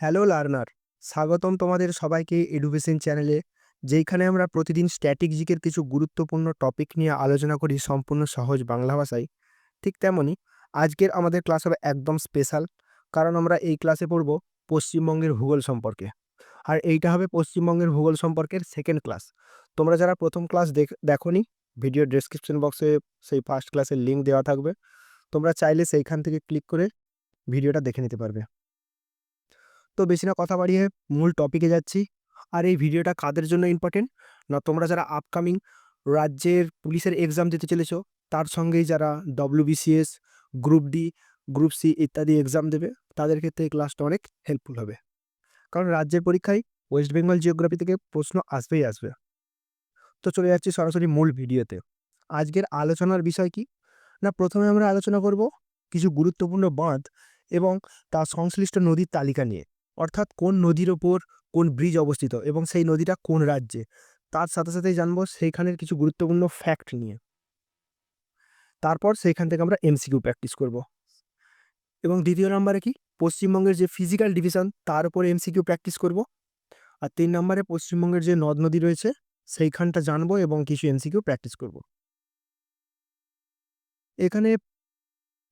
Hello learner স্বাগতম তোমাদের সবাইকে এডুকেশন চ্যানেলে যেইখানে আমরা প্রতিদিন স্ট্যাটিক জিকের কিছু গুরুত্বপূর্ণ টপিক নিয়ে আলোচনা করি সম্পূর্ণ সহজ বাংলা ভাষায়। ঠিক তেমনই আজকের আমাদের ক্লাস হবে একদম স্পেশাল কারণ আমরা এই ক্লাসে পড়ব পশ্চিমবঙ্গের ভূগোল সম্পর্কে। আর এইটা হবে পশ্চিমবঙ্গের ভূগোল সম্পর্কের সেকেন্ড ক্লাস তোমরা যারা প্রথম ক্লাস দেখ ভিডিও ডেসক্রিপশন বক্সে সেই ফার্স্ট ক্লাসের লিঙ্ক দেওয়া থাকবে। তোমরা চাইলে সেইখান থেকে ক্লিক করে ভিডিওটা দেখে নিতে পারবে। তো বেশি না কথা বাড়িয়ে মূল টপিকে যাচ্ছি। আর এই ভিডিওটা কাদের জন্য ইম্পর্টেন্ট না, তোমরা যারা আপকামিং রাজ্যের পুলিশের এক্সাম দিতে চলেছো, তার সঙ্গেই যারা WBCS group D group C ইত্যাদি এক্সাম দেবে, তাদের ক্ষেত্রে এই ক্লাসটা অনেক হেল্পফুল হবে। কারণ রাজ্যের পরীক্ষায় ওয়েস্ট বেঙ্গল জিওগ্রাফি থেকে প্রশ্ন আসবেই আসবে। তো চলে যাচ্ছি সরাসরি মূল ভিডিওতে আজকের আলোচনার বিষয় কি? না, প্রথমে আমরা আলোচনা করব কিছু গুরুত্বপূর্ণ বাঁধ এবং তার সংশ্লিষ্ট নদীর তালিকা নিয়ে। অর্থাৎ কোন নদীর ওপর কোন ব্রিজ অবস্থিত এবং সেই নদীটা কোন রাজ্যে? তার সাথে সাথেই জানব সেইখানের কিছু গুরুত্বপূর্ণ ফ্যাক্ট নিয়ে। তারপর সেইখান থেকে আমরা এমসিকিউ প্র্যাকটিস করব। এবং দ্বিতীয় নম্বরে কি? পশ্চিমবঙ্গের যে ফিজিক্যাল ডিভিশন তার উপরে এমসিকিউ প্র্যাকটিস করব। আর তিন নম্বরে পশ্চিমবঙ্গের যে নদ নদী রয়েছে, সেইখানটা জানব এবং কিছু এমসিকিউ প্র্যাকটিস করব। এখানে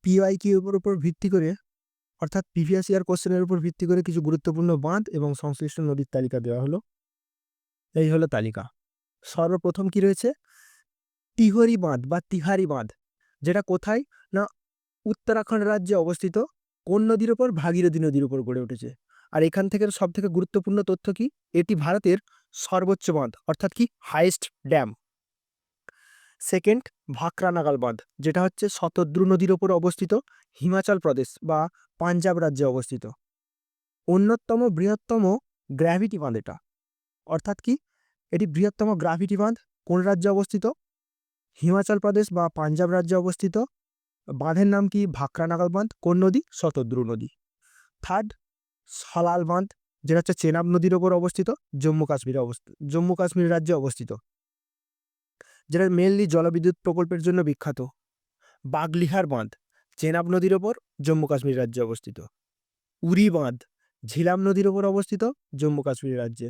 পিওয়াই কিউর উপর ভিত্তি করে অর্থাৎ প্রিভিয়াস ইয়ার কোশ্চেনের উপর ভিত্তি করে কিছু গুরুত্বপূর্ণ বাঁধ এবং সংশ্লিষ্ট নদীর তালিকা দেওয়া হলো। এই হলো তালিকা। সর্বপ্রথম কি রয়েছে? তিহরি বাঁধ বা তিহারি বাঁধ, যেটা কোথায় না উত্তরাখণ্ড রাজ্যে অবস্থিত, কোন নদীর ওপর? ভাগীরথী নদীর উপর গড়ে উঠেছে। আর এখান থেকে সব থেকে গুরুত্বপূর্ণ তথ্য কি? এটি ভারতের সর্বোচ্চ বাঁধ, অর্থাৎ কি? Highest dam. সেকেন্ড ভাকরা নাগাল বাঁধ, যেটা হচ্ছে শতদ্রু নদীর ওপর অবস্থিত হিমাচল প্রদেশ বা পাঞ্জাব রাজ্যে অবস্থিত। অন্যতম বৃহত্তম গ্র্যাভিটি বাঁধ এটা। অর্থাৎ কি? এটি বৃহত্তম গ্রাভিটি বাঁধ কোন রাজ্যে অবস্থিত? হিমাচল প্রদেশ বা পাঞ্জাব রাজ্যে অবস্থিত। বাঁধের নাম কি ভাকরা নাগাল বাঁধ? কোন নদী? শতদ্রু নদী। থার্ড সলাল বাঁধ, যেটা হচ্ছে চেনাব নদীর ওপর অবস্থিত, জম্মু কাশ্মীরে অবস্থিত জম্মু কাশ্মীর রাজ্যে অবস্থিত। যেটা মেনলি জলবিদ্যুৎ প্রকল্পের জন্য বিখ্যাত। বাগলিহার বাঁধ, চেনাব নদীর ওপর জম্মু কাশ্মীর রাজ্যে অবস্থিত। উরি বাঁধ, ঝিলাম নদীর ওপর অবস্থিত জম্মু কাশ্মীর রাজ্যে।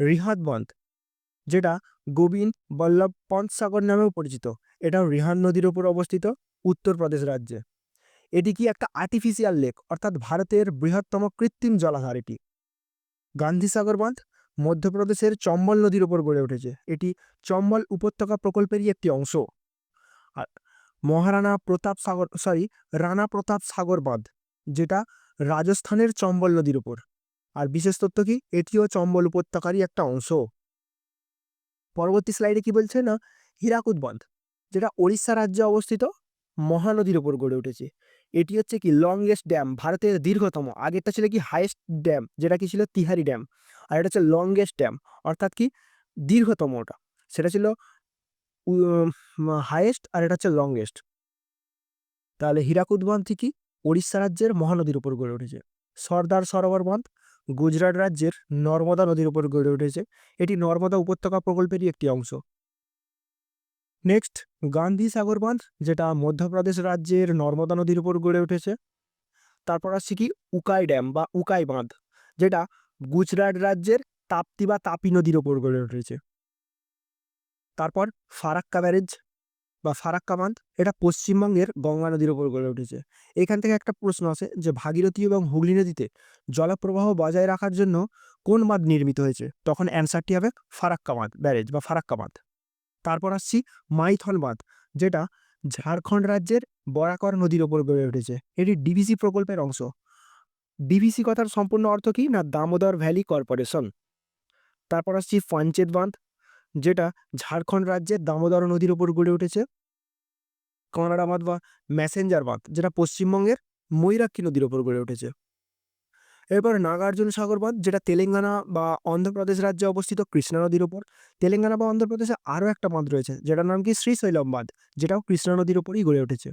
রিহাদ বাঁধ, যেটা গোবিন্দ বল্লভ পন্ত সাগর নামেও পরিচিত, এটাও রিহান নদীর ওপর অবস্থিত উত্তরপ্রদেশ রাজ্যে। এটি কি একটা আর্টিফিশিয়াল লেক অর্থাৎ ভারতের বৃহত্তম কৃত্রিম জলাধার এটি? গান্ধীসাগর বাঁধ মধ্যপ্রদেশের চম্বল নদীর ওপর গড়ে উঠেছে। এটি চম্বল উপত্যকা প্রকল্পেরই একটি অংশ। আর মহারানা প্রতাপ সাগর সরি রানা প্রতাপ সাগর বাঁধ, যেটা রাজস্থানের চম্বল নদীর ওপর। আর বিশেষ তথ্য কি? এটিও চম্বল উপত্যকারই একটা অংশ। পরবর্তী স্লাইডে কি বলছে না? হীরাকুদ বাঁধ, যেটা ওড়িশা রাজ্যে অবস্থিত, মহানদীর ওপর গড়ে উঠেছে। এটি হচ্ছে কি লংগেস্ট ড্যাম ভারতের দীর্ঘতম। আগেরটা ছিল কি হাইয়েস্ট ড্যাম যেটা কি ছিল তিহারি ড্যাম আর এটা হচ্ছে লংগেস্ট ড্যাম অর্থাৎ কি দীর্ঘতম ওটা। সেটা ছিল হাইয়েস্ট আর এটা হচ্ছে লংগেস্ট তাহলে হীরাকুদ বাঁধটি কি? ওড়িশা রাজ্যের মহানদীর উপর গড়ে উঠেছে। সর্দার সরোবর বাঁধ গুজরাট রাজ্যের নর্মদা নদীর উপর গড়ে উঠেছে। এটি নর্মদা উপত্যকা প্রকল্পেরই একটি অংশ। নেক্সট গান্ধী সাগর বাঁধ যেটা মধ্যপ্রদেশ রাজ্যের নর্মদা নদীর উপর গড়ে উঠেছে। তারপর আসছে কি উকাই ড্যাম বা উকাই বাঁধ, যেটা গুজরাট রাজ্যের তাপ্তি বা তাপি নদীর ওপর গড়ে উঠেছে। তারপর ফারাক্কা ব্যারেজ বা ফারাক্কা বাঁধ, এটা পশ্চিমবঙ্গের গঙ্গা নদীর ওপর গড়ে উঠেছে। এখান থেকে একটা প্রশ্ন আছে যে ভাগীরথী এবং হুগলি নদীতে জলপ্রবাহ বজায় রাখার জন্য কোন বাঁধ নির্মিত হয়েছে? তখন অ্যান্সারটি হবে ফারাক্কা বাঁধ ব্যারেজ বা ফারাক্কা বাঁধ। তারপর আসছি মাইথন বাঁধ যেটা ঝাড়খণ্ড রাজ্যের বরাকর নদীর ওপর গড়ে উঠেছে। এটি ডিভিসি প্রকল্পের অংশ। ডিভিসি কথার সম্পূর্ণ অর্থ কি না দামোদর ভ্যালি কর্পোরেশন? তারপর আসছি পঞ্চেত বাঁধ যেটা ঝাড়খণ্ড রাজ্যের দামোদর নদীর ওপর গড়ে উঠেছে। কনাডা বাঁধ বা ম্যাসেঞ্জার বাঁধ যেটা পশ্চিমবঙ্গের ময়ূরাক্ষী নদীর ওপর গড়ে উঠেছে। এরপর নাগার্জুন সাগর বাঁধ, যেটা তেলেঙ্গানা বা অন্ধ্রপ্রদেশ রাজ্যে অবস্থিত কৃষ্ণা নদীর ওপর তেলেঙ্গানা বা অন্ধ্রপ্রদেশে আরও একটা বাঁধ রয়েছে, যেটার নাম কি? শ্রীশৈলম বাঁধ, যেটাও কৃষ্ণা নদীর ওপরই গড়ে উঠেছে।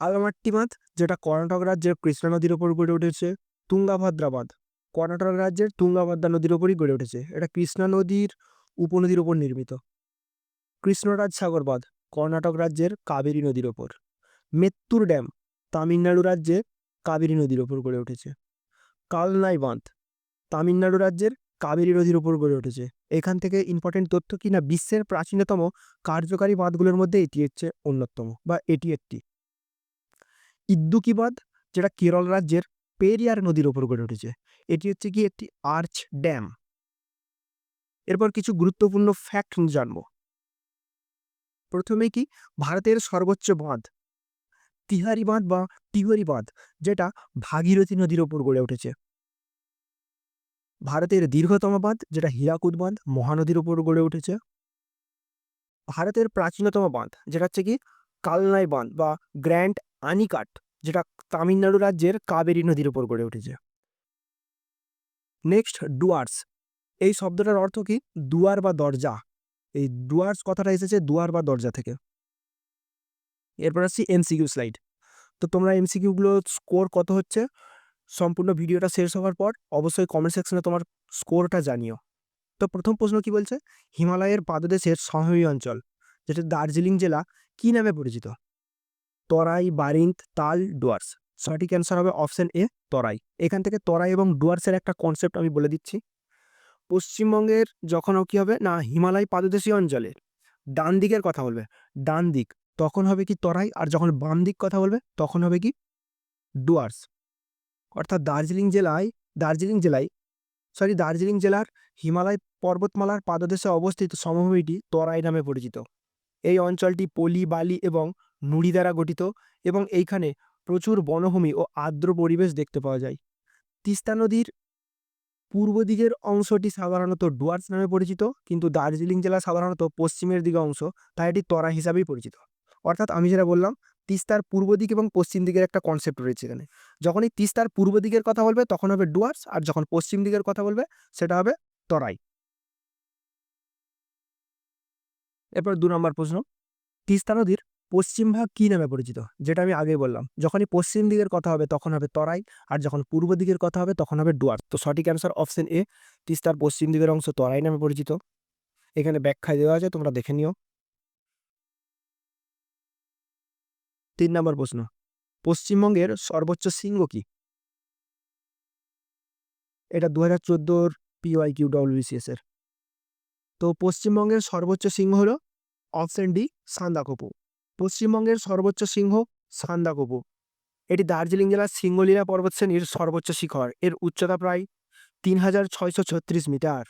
আলামাট্টি বাঁধ, যেটা কর্ণাটক রাজ্যের কৃষ্ণা নদীর ওপর গড়ে উঠেছে। তুঙ্গাভদ্রা বাঁধ, কর্ণাটক রাজ্যের তুঙ্গাভদ্রা নদীর ওপরই গড়ে উঠেছে। এটা কৃষ্ণা নদীর উপনদীর ওপর নির্মিত। কৃষ্ণরাজ সাগর বাঁধ, কর্ণাটক রাজ্যের কাবেরী নদীর ওপর মেত্তুর ড্যাম, তামিলনাড়ু রাজ্যে কাবেরী নদীর ওপর গড়ে উঠেছে। কালনাই বাঁধ তামিলনাড়ু রাজ্যের কাবেরী নদীর ওপর গড়ে উঠেছে। এখান থেকে ইম্পর্টেন্ট তথ্য কি না বিশ্বের প্রাচীনতম কার্যকারী বাঁধগুলোর মধ্যে এটি হচ্ছে অন্যতম বা এটি একটি। ইদ্দুকি বাঁধ যেটা কেরল রাজ্যের পেরিয়ার নদীর ওপর গড়ে উঠেছে। এটি হচ্ছে কি একটি আর্চ ড্যাম। এরপর কিছু গুরুত্বপূর্ণ ফ্যাক্ট জানব। প্রথমে কি ভারতের সর্বোচ্চ বাঁধ? তিহারি বাঁধ বা তিহরি বাঁধ, যেটা ভাগীরথী নদীর ওপর গড়ে উঠেছে। ভারতের দীর্ঘতম বাঁধ, যেটা হীরাকুদ বাঁধ, মহানদীর ওপর গড়ে উঠেছে। ভারতের প্রাচীনতম বাঁধ, যেটা হচ্ছে কি কালনাই বাঁধ বা গ্র্যান্ড আনিকাট, যেটা তামিলনাড়ু রাজ্যের কাবেরী নদীর ওপর গড়ে উঠেছে। নেক্সট, ডুয়ার্স। এই শব্দটার অর্থ কি দুয়ার বা দরজা। এই ডুয়ার্স কথাটা এসেছে দুয়ার বা দরজা থেকে। এরপর আসছি এমসিকিউ স্লাইড। তো তোমরা এমসিকিউগুলো স্কোর কত হচ্ছে? সম্পূর্ণ ভিডিওটা শেষ হওয়ার পর অবশ্যই কমেন্ট সেকশনে তোমার স্কোরটা জানিও। তো প্রথম প্রশ্ন কি বলছে? হিমালয়ের পাদদেশের সমভূমি অঞ্চল, যেটা দার্জিলিং জেলা, কি নামে পরিচিত? তরাই বারিন্ত তাল, ডুয়ার্স। সঠিক অ্যান্সার হবে অপশন এ তরাই। এখান থেকে তরাই এবং ডুয়ার্সের একটা কনসেপ্ট আমি বলে দিচ্ছি। পশ্চিমবঙ্গের যখন কি হবে? না, হিমালয় পাদদেশীয় অঞ্চলের ডান দিকের কথা বলবে। ডান দিক তখন হবে কি তরাই, আর যখন বাম দিক কথা বলবে, তখন হবে কি ডুয়ার্স। অর্থাৎ দার্জিলিং জেলায় দার্জিলিং জেলায় সরি দার্জিলিং জেলার হিমালয় পর্বতমালার পাদদেশে অবস্থিত সমভূমিটি তরাই নামে পরিচিত। এই অঞ্চলটি পলি, বালি এবং নুড়ি দ্বারা গঠিত এবং এইখানে প্রচুর বনভূমি ও আর্দ্র পরিবেশ দেখতে পাওয়া যায়। তিস্তা নদীর পূর্ব দিকের অংশটি সাধারণত ডুয়ার্স নামে পরিচিত, কিন্তু দার্জিলিং জেলা সাধারণত পশ্চিমের দিকে অংশ, তাই এটি তরা হিসাবেই পরিচিত। অর্থাৎ আমি যেটা বললাম, তিস্তার পূর্ব দিক এবং পশ্চিম দিকের একটা কনসেপ্ট রয়েছে এখানে। যখনই তিস্তার পূর্ব দিকের কথা বলবে, তখন হবে ডুয়ার্স, আর যখন পশ্চিম দিকের কথা বলবে, সেটা হবে তরাই। এরপর দু নম্বর প্রশ্ন। তিস্তা নদীর পশ্চিম ভাগ কী নামে পরিচিত? যেটা আমি আগেই বললাম। যখনই পশ্চিম দিকের কথা হবে, তখন হবে তরাই, আর যখন পূর্ব দিকের কথা হবে, তখন হবে ডুয়ার্স। তো সঠিক অ্যান্সার অপশন এ তিস্তার পশ্চিম দিকের অংশ তরাই নামে পরিচিত। এখানে ব্যাখ্যায় দেওয়া আছে, তোমরা দেখে নিও। তিন নম্বর প্রশ্ন, পশ্চিমবঙ্গের সর্বোচ্চ শৃঙ্গ কি? এটা দু হাজার চোদ্দোর পিওয়াই কিউ ডব্লিউবিসিএস এর। তো পশ্চিমবঙ্গের সর্বোচ্চ সিংহ হলো অপশন ডি সান্দাকপু। পশ্চিমবঙ্গের সর্বোচ্চ সিংহ সান্দাকপু। এটি দার্জিলিং জেলার সিঙ্গলীলা পর্বতশ্রেণীর সর্বোচ্চ শিখর। এর উচ্চতা প্রায় তিন হাজার ছয়শো ছত্রিশ মিটার।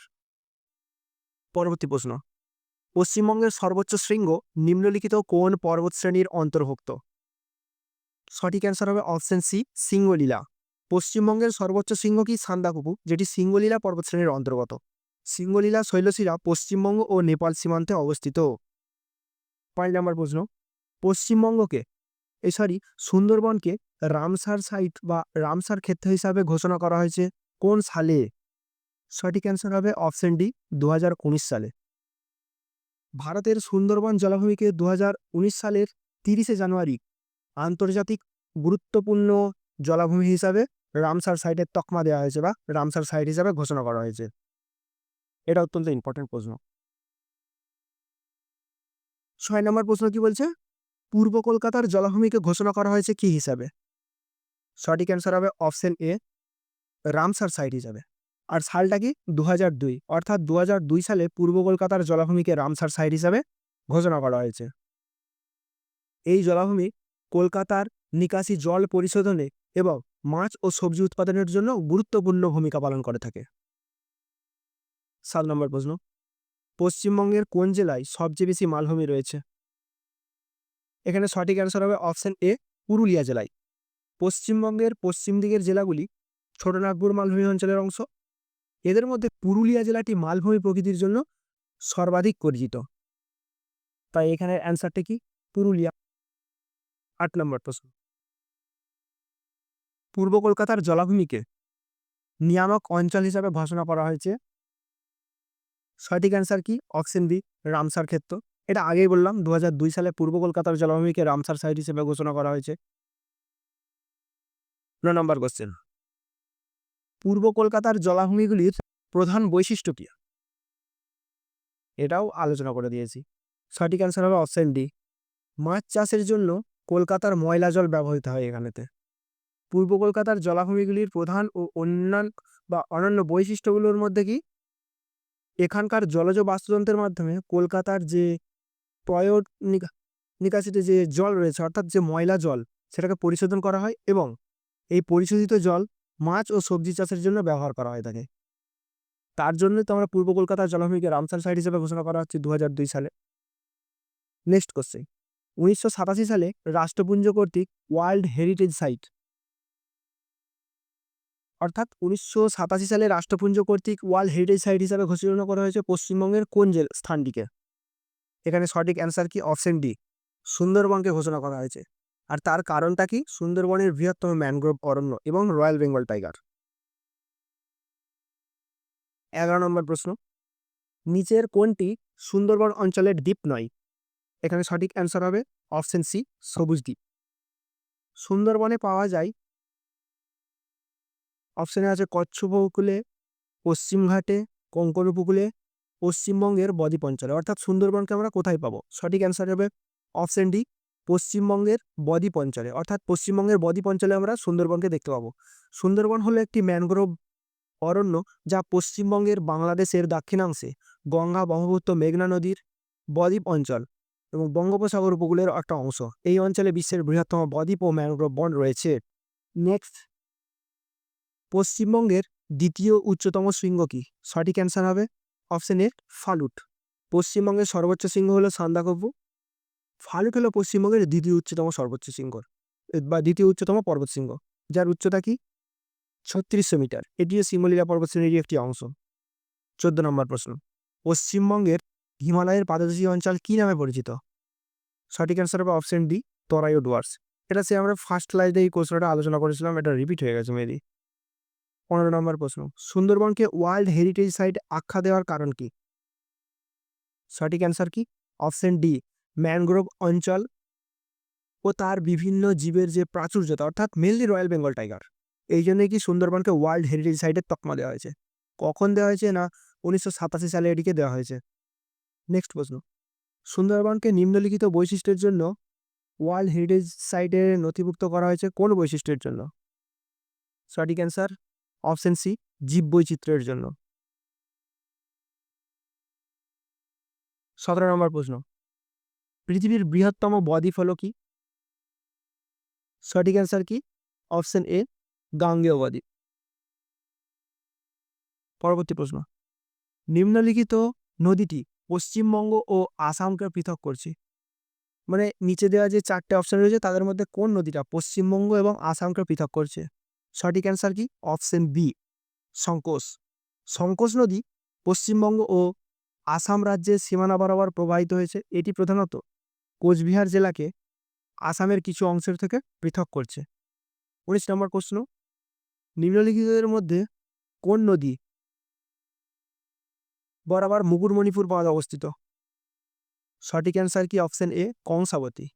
পরবর্তী প্রশ্ন, পশ্চিমবঙ্গের সর্বোচ্চ শৃঙ্গ নিম্নলিখিত কোন পর্বতশ্রেণীর অন্তর্ভুক্ত? সঠিক অ্যান্সার হবে অপশন সি সিঙ্গলীলা পশ্চিমবঙ্গের সর্বোচ্চ সিংহ কি? সান্দাকুপু, যেটি সিঙ্গলীলা পর্বতশ্রেণীর অন্তর্গত। সিঙ্গলীলা শৈলশিরা পশ্চিমবঙ্গ ও নেপাল সীমান্তে অবস্থিত। পাঁচ নম্বর প্রশ্ন। পশ্চিমবঙ্গকে এই সরি সুন্দরবনকে রামসার সাইট বা রামসার ক্ষেত্র হিসাবে ঘোষণা করা হয়েছে কোন সালে? সঠিক অ্যান্সার হবে অপশন ডি দু হাজার উনিশ সালে। ভারতের সুন্দরবন জলাভূমিকে দু হাজার উনিশ সালের তিরিশে জানুয়ারি আন্তর্জাতিক গুরুত্বপূর্ণ জলাভূমি হিসাবে রামসার সাইটের তকমা দেওয়া হয়েছে বা রামসার সাইট হিসাবে ঘোষণা করা হয়েছে। এটা অত্যন্ত ইম্পর্টেন্ট প্রশ্ন। ছয় নম্বর প্রশ্ন কি বলছে? পূর্ব কলকাতার জলাভূমিকে ঘোষণা করা হয়েছে কি হিসাবে? সঠিক অ্যান্সার হবে অপশন এ রামসার সাইট হিসাবে। আর সালটা কি? দু অর্থাৎ দু হাজার দুই সালে পূর্ব কলকাতার জলাভূমিকে রামসার সাইট হিসাবে ঘোষণা করা হয়েছে। এই জলাভূমি কলকাতার নিকাশি জল পরিশোধনে এবং মাছ ও সবজি উৎপাদনের জন্য গুরুত্বপূর্ণ ভূমিকা পালন করে থাকে। সাত নম্বর প্রশ্ন। পশ্চিমবঙ্গের কোন জেলায় সবচেয়ে বেশি মালভূমি রয়েছে? এখানে সঠিক অ্যান্সার হবে অপশন এ পুরুলিয়া জেলায়। পশ্চিমবঙ্গের পশ্চিম দিকের জেলাগুলি ছোটনাগপুর মালভূমি অঞ্চলের অংশ। এদের মধ্যে পুরুলিয়া জেলাটি মালভূমি প্রকৃতির জন্য সর্বাধিক পরিচিত তাই এখানের অ্যান্সারটি কি? পুরুলিয়া। আট নম্বর প্রশ্ন। পূর্ব কলকাতার জলাভূমিকে নিয়ামক অঞ্চল হিসাবে ঘোষণা করা হয়েছে। সঠিক অ্যান্সার কি? অপশন বি, রামসার ক্ষেত্র। এটা আগেই বললাম দু হাজার দুই সালে পূর্ব কলকাতার জলাভূমিকে রামসার সাইট হিসেবে ঘোষণা করা হয়েছে। ন নম্বর কোশ্চেন পূর্ব কলকাতার জলাভূমিগুলির প্রধান বৈশিষ্ট্য কী? এটাও আলোচনা করে দিয়েছি। সঠিক অ্যান্সার হবে অপশন ডি মাছ চাষের জন্য কলকাতার ময়লা জল ব্যবহৃত হয় এখানেতে। পূর্ব কলকাতার জলাভূমিগুলির প্রধান ও অন্যান্য বা অনন্য বৈশিষ্ট্যগুলোর মধ্যে কি? এখানকার জলজ বাস্তুতন্ত্রের মাধ্যমে কলকাতার যে নিকা, নিকাশিতে যে জল রয়েছে, অর্থাৎ যে ময়লা জল, সেটাকে পরিশোধন করা হয় এবং এই পরিশোধিত জল মাছ ও সবজি চাষের জন্য ব্যবহার করা হয় থাকে তার জন্যই তো আমরা পূর্ব কলকাতার জলাভূমিকে রামসার সাইট হিসেবে ঘোষণা করা হচ্ছে দু হাজার দুই সালে। নেক্সট কোশ্চেন উনিশশো সাতাশি সালে রাষ্ট্রপুঞ্জ কর্তৃক ওয়ার্ল্ড হেরিটেজ সাইট। অর্থাৎ উনিশশো সাতাশি সালে রাষ্ট্রপুঞ্জ কর্তৃক ওয়ার্ল্ড হেরিটেজ সাইট হিসাবে ঘোষণা করা হয়েছে পশ্চিমবঙ্গের কোন জেল, স্থানটিকে। এখানে সঠিক অ্যান্সার কি? অপশন ডি, সুন্দরবনকে ঘোষণা করা হয়েছে। আর তার কারণটা কি? সুন্দরবনের বৃহত্তম ম্যানগ্রোভ অরণ্য এবং রয়্যাল বেঙ্গল টাইগার। এগারো নম্বর প্রশ্ন, নিচের কোনটি সুন্দরবন অঞ্চলের দ্বীপ নয়? এখানে সঠিক অ্যান্সার হবে অপশন সি সবুজ দ্বীপ। সুন্দরবনে পাওয়া যায় অপশানে আছে কচ্ছ উপকূলে পশ্চিমঘাটে কঙ্কন উপকূলে, পশ্চিমবঙ্গের বদ্বীপ অঞ্চলে অর্থাৎ সুন্দরবনকে আমরা কোথায় পাবো? সঠিক অ্যান্সার হবে অপশন ডি পশ্চিমবঙ্গের বদ্বীপ অঞ্চলে অর্থাৎ পশ্চিমবঙ্গের বদ্বীপ অঞ্চলে আমরা সুন্দরবনকে দেখতে পাবো। সুন্দরবন হলো একটি ম্যানগ্রোভ অরণ্য যা পশ্চিমবঙ্গের বাংলাদেশের দক্ষিণাংশে গঙ্গা, ব্রহ্মপুত্র, মেঘনা নদীর বদ্বীপ অঞ্চল এবং বঙ্গোপসাগর উপকূলের একটা অংশ। এই অঞ্চলে বিশ্বের বৃহত্তম বদ্বীপ ও ম্যানগ্রোভ বন রয়েছে। নেক্সট। পশ্চিমবঙ্গের দ্বিতীয় উচ্চতম শৃঙ্গ কি? সঠিক অ্যান্সার হবে অপশন এ, ফালুট। পশ্চিমবঙ্গের সর্বোচ্চ শৃঙ্গ হলো সান্দাকব্বু ফালুট হলো পশ্চিমবঙ্গের দ্বিতীয় উচ্চতম সর্বোচ্চ শৃঙ্গ বা দ্বিতীয় উচ্চতম পর্বত শৃঙ্গ, যার উচ্চতা কি? ছত্রিশশো মিটার। এটিও সিমলিয়া পর্বতশ্রেণীর একটি অংশ। চোদ্দ নম্বর প্রশ্ন। পশ্চিমবঙ্গের হিমালয়ের পাদদেশী অঞ্চল কি নামে পরিচিত? সঠিক অ্যান্সার হবে অপশন ডি তরাইও ডুয়ার্স। এটা সে আমরা ফার্স্ট লাইনে এই কোশ্চেনটা আলোচনা করেছিলাম, এটা রিপিট হয়ে গেছে মেবি পনেরো নম্বর প্রশ্ন, সুন্দরবনকে ওয়ার্ল্ড হেরিটেজ সাইট আখ্যা দেওয়ার কারণ কি? সঠিক অ্যান্সার কি? অপশন ডি ম্যানগ্রোভ অঞ্চল ও তার বিভিন্ন জীবের যে প্রাচুর্যতা, অর্থাৎ মেনলি রয়্যাল বেঙ্গল টাইগার এই জন্যই কি সুন্দরবনকে ওয়ার্ল্ড হেরিটেজ সাইটের তকমা দেওয়া হয়েছে? কখন দেওয়া হয়েছে না? উনিশশো সাতাশি সালে এটিকে দেওয়া হয়েছে। নেক্সট প্রশ্ন। সুন্দরবনকে নিম্নলিখিত বৈশিষ্ট্যের জন্য ওয়ার্ল্ড হেরিটেজ সাইটে নথিভুক্ত করা হয়েছে কোন বৈশিষ্ট্যের জন্য? সঠিক অ্যান্সার অপশন সি জীববৈচিত্র্যের জন্য। সতেরো নম্বর প্রশ্ন। পৃথিবীর বৃহত্তম বদ্বীপ হল কি? সঠিক অ্যান্সার কি? অপশন এ গাঙ্গেয় বদ্বীপ। পরবর্তী প্রশ্ন। নিম্নলিখিত নদীটি পশ্চিমবঙ্গ ও আসামকে পৃথক করছে। মানে নিচে দেওয়া যে চারটে অপশন রয়েছে, তাদের মধ্যে কোন নদীটা পশ্চিমবঙ্গ এবং আসামকে পৃথক করছে? সঠিক অ্যান্সার কি? অপশন বি সংকোচ। সংকোচ নদী পশ্চিমবঙ্গ ও আসাম রাজ্যের সীমানা বরাবর প্রবাহিত হয়েছে। এটি প্রধানত কোচবিহার জেলাকে আসামের কিছু অংশের থেকে পৃথক করছে। উনিশ নম্বর প্রশ্ন, নিম্নলিখিতদের মধ্যে কোন নদী বরাবর মুকুটমণিপুর বাঁধ অবস্থিত। সঠিক অ্যান্সার কি? Option A Kangsabati.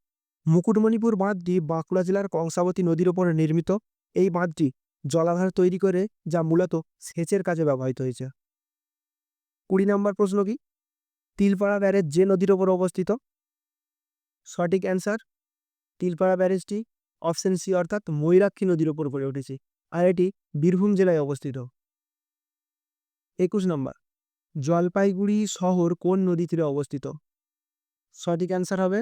মুকুটমণিপুর বাঁধটি বাঁকুড়া জেলার কংসাবতী নদীর ওপরে নির্মিত। এই বাঁধটি জলাধার তৈরি করে, যা মূলত সেচের কাজে ব্যবহৃত হয়েছে। কুড়ি নম্বর প্রশ্ন কি? তিলপাড়া ব্যারেজ যে নদীর ওপর অবস্থিত? সঠিক অ্যান্সার তিলপাড়া ব্যারেজটি অপশন সি অর্থাৎ ময়ূরাক্ষী নদীর ওপর গড়ে উঠেছে, আর এটি বীরভূম জেলায় অবস্থিত। একুশ নম্বর জলপাইগুড়ি শহর কোন নদী তীরে অবস্থিত? সঠিক অ্যান্সার হবে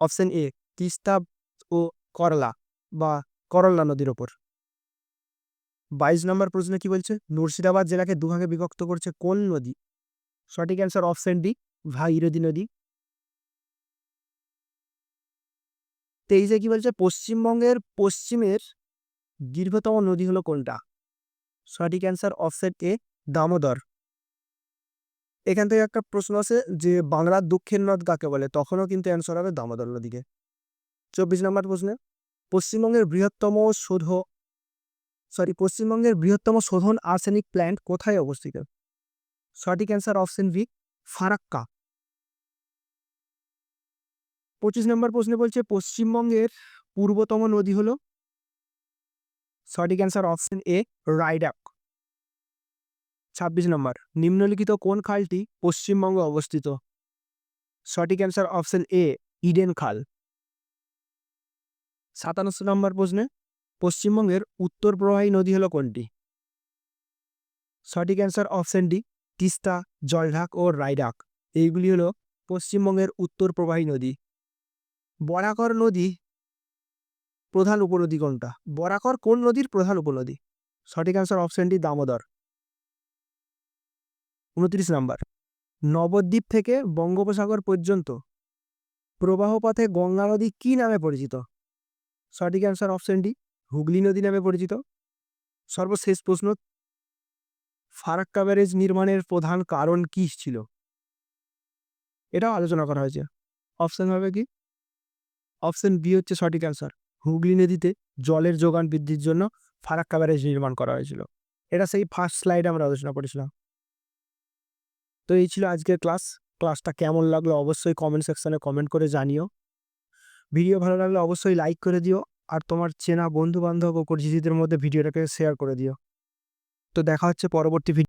অপশন এ, তিস্তা ও করলা বা করল্লা নদীর ওপর। বাইশ নম্বর প্রশ্ন কি বলছে? মুর্শিদাবাদ জেলাকে দুভাগে বিভক্ত করছে কোন নদী? সঠিক অ্যান্সার অপশন ডি ভাগীরথী নদী। তেইশে কি বলছে? পশ্চিমবঙ্গের পশ্চিমের দীর্ঘতম নদী হলো কোনটা? সঠিক অ্যান্সার অপশন এ, দামোদর। এখান থেকে একটা প্রশ্ন আছে যে, বাংলার দক্ষিণ নদ কাকে বলে? তখনও কিন্তু অ্যান্সার হবে দামোদর নদীকে। চব্বিশ নম্বর প্রশ্নে, পশ্চিমবঙ্গের বৃহত্তম শোধ সরি, পশ্চিমবঙ্গের বৃহত্তম শোধন আর্সেনিক প্ল্যান্ট কোথায় অবস্থিত? সঠিক অ্যান্সার অপশন বি ফারাক্কা। পঁচিশ নম্বর প্রশ্নে বলছে, পশ্চিমবঙ্গের পূর্বতম নদী হলো? সঠিক অ্যান্সার অপশন এ রাইডাক ছাব্বিশ নম্বর, নিম্নলিখিত কোন খালটি পশ্চিমবঙ্গে অবস্থিত? সঠিক অ্যান্সার অপশন এ ইডেন খাল। সাতান্ন নম্বর প্রশ্নে, পশ্চিমবঙ্গের উত্তর প্রবাহী নদী হলো কোনটি? সঠিক answer option D Teesta, Jaldhaka ও রায়ডাক এইগুলি হলো পশ্চিমবঙ্গের উত্তর প্রবাহী নদী। বরাকর নদী প্রধান উপনদী কোনটা? বরাকর কোন নদীর প্রধান উপনদী? সঠিক অ্যান্সার অপশন ডি দামোদর। উনত্রিশ নাম্বার। নবদ্বীপ থেকে বঙ্গোপসাগর পর্যন্ত প্রবাহপথে গঙ্গা নদী কী নামে পরিচিত? সঠিক অ্যান্সার অপশন ডি, হুগলি নদী নামে পরিচিত। সর্বশেষ প্রশ্ন, ফারাক্কা ব্যারেজ নির্মাণের প্রধান কারণ কী ছিল? এটাও আলোচনা করা হয়েছে। অপশন হবে কি? অপশন বি হচ্ছে সঠিক অ্যান্সার। হুগলি নদীতে জলের যোগান বৃদ্ধির জন্য ফারাক্কা ব্যারেজ নির্মাণ করা হয়েছিল। এটা সেই ফার্স্ট স্লাইডে আমরা আলোচনা করেছিলাম। তো এই ছিল আজকের ক্লাস। ক্লাসটা কেমন লাগল অবশ্যই কমেন্ট সেকশানে কমেন্ট করে জানিও। ভিডিও ভালো লাগলে অবশ্যই লাইক করে দিও আর তোমার চেনা বন্ধু বান্ধব ও পরিচিতদের মধ্যে ভিডিওটাকে শেয়ার করে দিও। তো দেখা হচ্ছে পরবর্তী ভিডিও